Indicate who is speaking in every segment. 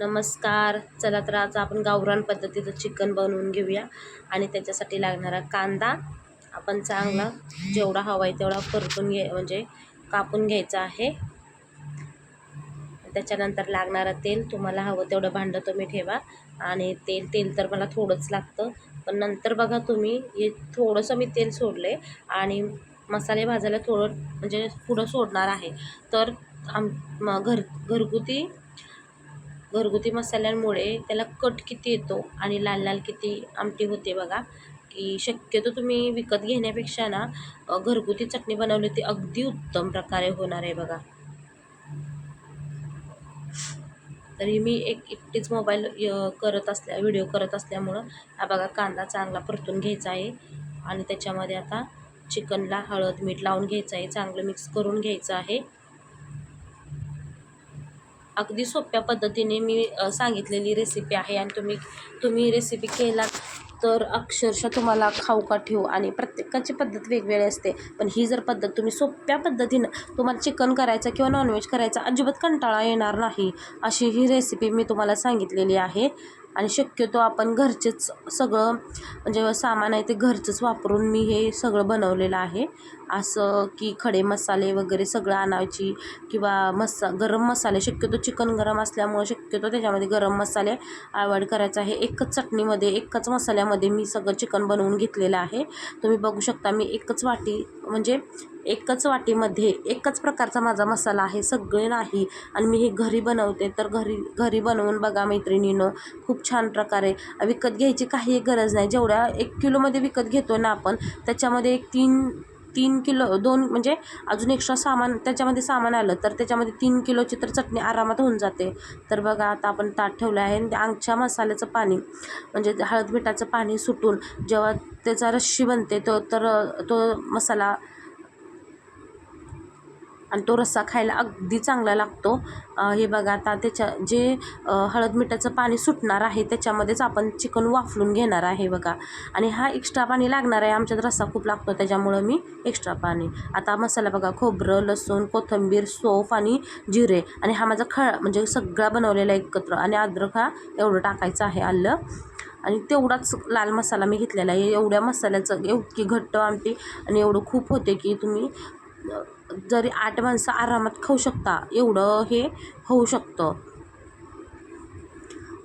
Speaker 1: नमस्कार. चला तर आज आपण गावरान पद्धतीचं चिकन बनवून घेऊया. आणि त्याच्यासाठी लागणारा कांदा आपण चांगला जेवढा हवा आहे तेवढा परतून घे म्हणजे कापून घ्यायचा आहे. त्याच्यानंतर लागणारं तेल तुम्हाला हवं तेवढं भांडं तुम्ही ठेवा. आणि तेल तेल तर मला थोडंच लागतं. पण नंतर बघा तुम्ही हे थोडंसं मी तेल सोडले आणि मसाले भाजायला थोडं म्हणजे पुढं सोडणार आहे. तर आम घर घरगुती घरगुती मसाल्यांमुळे त्याला कट किती येतो आणि लाल लाल किती आमटी होते बघा. की शक्यतो तुम्ही विकत घेण्यापेक्षा ना घरगुती चटणी बनवली ती अगदी उत्तम प्रकारे होणार आहे बघा. तरी मी एक एकटीच मोबाईल य- करत असल्या व्हिडिओ करत असल्यामुळं हा बघा कांदा चांगला परतून घ्यायचा आहे. आणि त्याच्यामध्ये आता चिकनला हळद मीठ लावून घ्यायचं आहे. चांगलं मिक्स करून घ्यायचं आहे. अगदी सोप्या पद्धतीने मी सांगितलेली रेसिपी आहे आणि तुम्ही तुम्ही रेसिपी केलात तर अक्षरशः तुम्हाला खाऊ का ठेवू आणि प्रत्येकाची पद्धत वेगवेगळी असते. पण ही जर पद्धत तुम्ही सोप्या पद्धतीनं तुम्हाला चिकन करायचं किंवा नॉनव्हेज करायचा अजिबात कंटाळा येणार नाही. अशी ही रेसिपी मी तुम्हाला सांगितलेली आहे. आणि शक्यतो आपण घरचेच सगळं म्हणजे सामान आहे ते घरचंच वापरून मी हे सगळं बनवलेलं आहे. असं की खडे मसाले वगैरे सगळं आणायची किंवा मसा गरम मसाले शक्यतो चिकन गरम असल्यामुळं शक्यतो त्याच्यामध्ये गरम मसाले ॲवॉइड करायचा आहे. एकच चटणीमध्ये एकच मसाल्यामध्ये मी सगळं चिकन बनवून घेतलेलं आहे. तुम्ही बघू शकता मी एकच वाटी म्हणजे एकच वाटीमध्ये एकच प्रकारचा माझा मसाला आहे सगळे नाही. आणि मी हे घरी बनवते तर घरी घरी बनवून बघा मैत्रिणीनं खूप छान प्रकारे. विकत घ्यायची काही गरज नाही. जेवढ्या एक किलोमध्ये विकत घेतो ना आपण त्याच्यामध्ये एक तीन तीन किलो दोन म्हणजे अजून एक्स्ट्रा सामान त्याच्यामध्ये सामान आलं तर त्याच्यामध्ये तीन किलोची तर चटणी आरामात होऊन जाते. तर बघा आता आपण ताट ठेवलं आहे आणि आंगच्या मसाल्याचं पाणी म्हणजे हळद मिठाचं पाणी सुटून जेव्हा त्याचा रश्शी बनते तो तर तो मसाला आणि तो रस्सा खायला अगदी चांगला लागतो. हे बघा आता त्याच्या जे हळद मिठाचं पाणी सुटणार आहे त्याच्यामध्येच आपण चिकन वाफलून घेणार आहे बघा. आणि हा एक्स्ट्रा पाणी लागणार आहे आमच्यात रस्सा खूप लागतो त्याच्यामुळं मी एक्स्ट्रा पाणी. आता मसाला बघा खोबरं लसूण कोथिंबीर सोफ आणि जिरे आणि हा माझा खळ म्हणजे सगळा बनवलेला एकत्र आणि अद्रक हा एवढं टाकायचं आहे आलं. आणि तेवढाच लाल मसाला मी घेतलेला आहे. एवढ्या मसाल्याचं इतकी घट्ट आमटी आणि एवढं खूप होते की तुम्ही जरी आठ माणसं आरामात खाऊ शकता एवढं हे होऊ शकतं.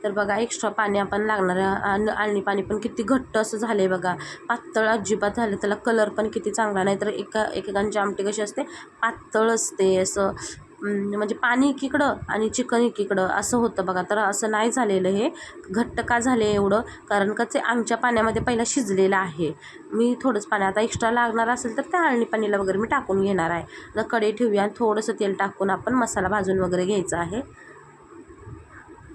Speaker 1: तर बघा एक्स्ट्रा पाणी आपण लागणार आहे. आणि पाणी पण किती घट्ट असं झालं आहे बघा. पातळ अजिबात झालं त्याला कलर पण किती चांगला नाही. तर एका एकेकांची आमटी कशी असते? पातळ असते असं. म्हणजे पाणी एकीकडं आणि चिकन एकीकडं असं होतं बघा. तर असं नाही झालेलं हे. घट्ट का झाले एवढं? कारण का ते आमच्या पाण्यामध्ये पहिला शिजलेलं आहे. मी थोडंच पाणी आता एक्स्ट्रा लागणार असेल तर त्या आळणी पाणीला वगैरे मी टाकून घेणार आहे. आता कडे ठेवूया आणि थोडंसं तेल टाकून आपण मसाला भाजून वगैरे घ्यायचा आहे.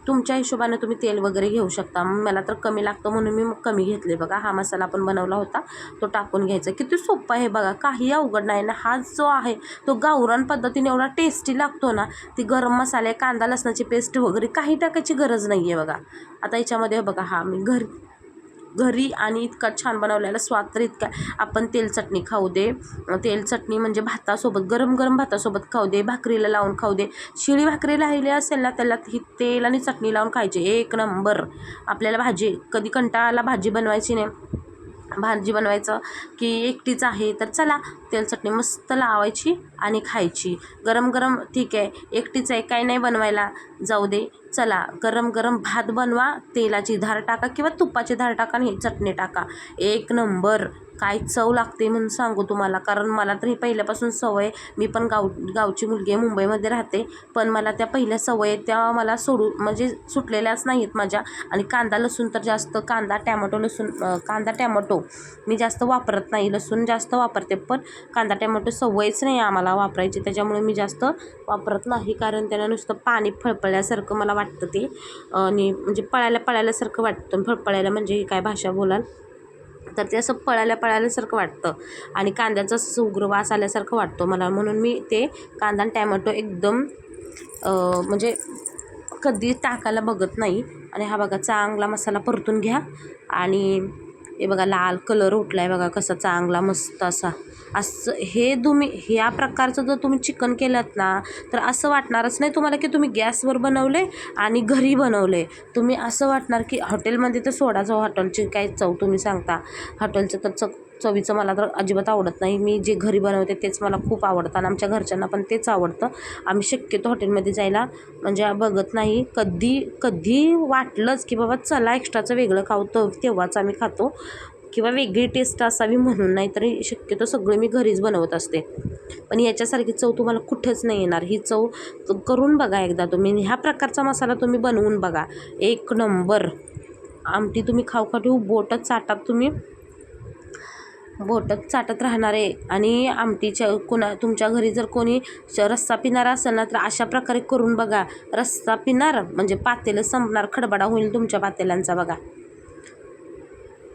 Speaker 1: तुमच्या हिशोबाने तुम्ही तेल वगैरे घेऊ शकता. मला तर कमी लागतं म्हणून मी कमी घेतले बघा हा मसाला आपण बनवला होता तो टाकून घ्यायचा. किती सोपं आहे बघा काही अवघड नाही. ना हा जो आहे तो गावरान पद्धतीने एवढा टेस्टी लागतो ना ती गरम मसाले कांदा लसणाची पेस्ट वगैरे काही टाकायची गरज नाही आहे बघा. आता याच्यामध्ये बघा हा मी घर घरी आणि इतका छान बनवलेला स्वाद तर इतका. आपण तेल चटणी खाऊ दे. तेल चटणी म्हणजे भातासोबत गरम गरम भातासोबत खाऊ दे भाकरीला लावून खाऊ दे. शिळी भाकरी राहिली असेल ना त्याला ही तेल आणि चटणी लावून खायची. एक नंबर. आपल्याला भाजी कधी कंटाळाला भाजी बनवायची नाही. भाजी बनवायचं की एकटीच आहे तर चला तेल चटणी मस्त लावायची आणि खायची. गरम गरम ठीक आहे एकटीच आहे काय नाही बनवायला. जाऊ दे चला गरम गरम भात बनवा तेलाची धार टाका किंवा तुपाची धार टाका आणि चटणी टाका. एक नंबर. काय चव लागते म्हणून सांगू तुम्हाला. कारण मला तर ही पहिल्यापासून सवय मी पण गाव गावची मुलगी आहे मुंबईमध्ये राहते. पण मला त्या पहिल्या सवय त्या मला सोडू म्हणजे सुटलेल्याच नाहीत माझ्या. आणि कांदा लसूण तर जास्त कांदा टॅमॅटो लसूण कांदा टॅमॅटो मी जास्त वापरत नाही. लसूण जास्त वापरते पण कांदा टॅमॅटो सवयच नाही आम्हाला वापरायची. त्याच्यामुळे मी जास्त वापरत नाही. कारण त्याला नुसतं पाणी फळफळल्यासारखं मला वाटतं ते. आणि म्हणजे पळायला पळायल्यासारखं वाटतं. फळफळायला म्हणजे ही काय भाषा बोलाल? तर ते असं पळायला पळाल्यासारखं वाटतं. आणि कांद्याचा असं उग्र वास आल्यासारखं वाटतो मला. म्हणून मी ते कांदा आणि टॅमॅटो एकदम म्हणजे कधी टाकायला बघत नाही. आणि हा बघा चांगला मसाला परतून घ्या. आणि हे बघा लाल कलर उठला आहे बघा कसा चांगला मस्त असा. असं हे तुम्ही ह्या प्रकारचं जर तुम्ही चिकन केलं ना तर असं वाटणारच नाही तुम्हाला की तुम्ही गॅसवर बनवले आणि घरी बनवले तुम्ही असं वाटणार की हॉटेलमध्ये तर सोडा जाऊ हॉटेलची काय चव तुम्ही सांगता. हॉटेलचं तर चक चवीचं मला तर अजिबात आवडत नाही. मी जे घरी बनवते तेच मला खूप आवडतं आणि आमच्या घरच्यांना पण तेच आवडतं. आम्ही शक्यतो हॉटेलमध्ये जायला म्हणजे बघत नाही. कधी कधी वाटलंच की बाबा चला एक्स्ट्राचं वेगळं खाऊ तर तेव्हाच आम्ही खातो. किंवा वेगळी टेस्ट असावी म्हणून नाही तरी शक्यतो सगळं मी घरीच बनवत असते. पण याच्यासारखी चव तुम्हाला कुठेच नाही येणार. ही चव करून बघा एकदा तुम्ही. ह्या प्रकारचा मसाला तुम्ही बनवून बघा. एक नंबर. आमटी तुम्ही खाऊ खाऊ बोटच चाटात तुम्ही बोटच चाटत राहणार आहे आणि आमटीच्या कुणा तुमच्या घरी जर कोणी श- रस्सा पिणारा असेल ना तर अशा प्रकारे करून बघा. रस्सा पिणार म्हणजे पातेलं संपणार खडबडा होईल तुमच्या पातेल्यांचा बघा.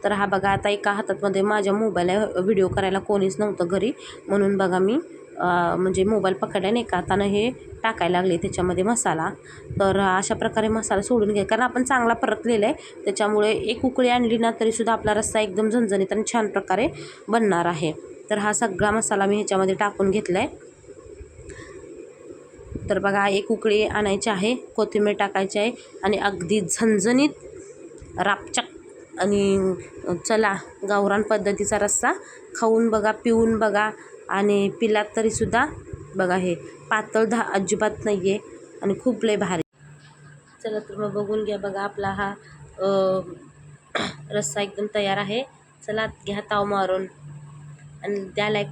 Speaker 1: तर हा बघा आता एका हातातमध्ये माझ्या मोबाईल आहे व्हिडिओ करायला कोणीच नव्हतं घरी. म्हणून बघा मी म्हणजे मोबाईल पकडल्याने एका हातानं हे टाकायला लागले त्याच्यामध्ये मसाला. तर अशा प्रकारे मसाला सोडून घ्या कारण आपण चांगला परतलेला आहे त्याच्यामुळे एक उकळी आणली ना तरीसुद्धा आपला रस्सा एकदम झणझणीत आणि छान प्रकारे बनणार आहे. तर हा सगळा मसाला मी ह्याच्यामध्ये टाकून घेतला आहे तर बघा एक उकळी आणायची आहे. कोथिंबीर टाकायची आहे. आणि अगदी झणझणीत रापचक आणि चला गावरान पद्धतीचा रस्सा खाऊन बघा पिऊन बघा आणि पिलात तरीसुद्धा बघा हे पातळ धा अजिबात नाही आहे आणि खूप लय भारी. चला तर मग बघून घ्या बघा आपला हा रस्सा एकदम तयार आहे. चला घ्या ताव मारून. आणि द्या लाईक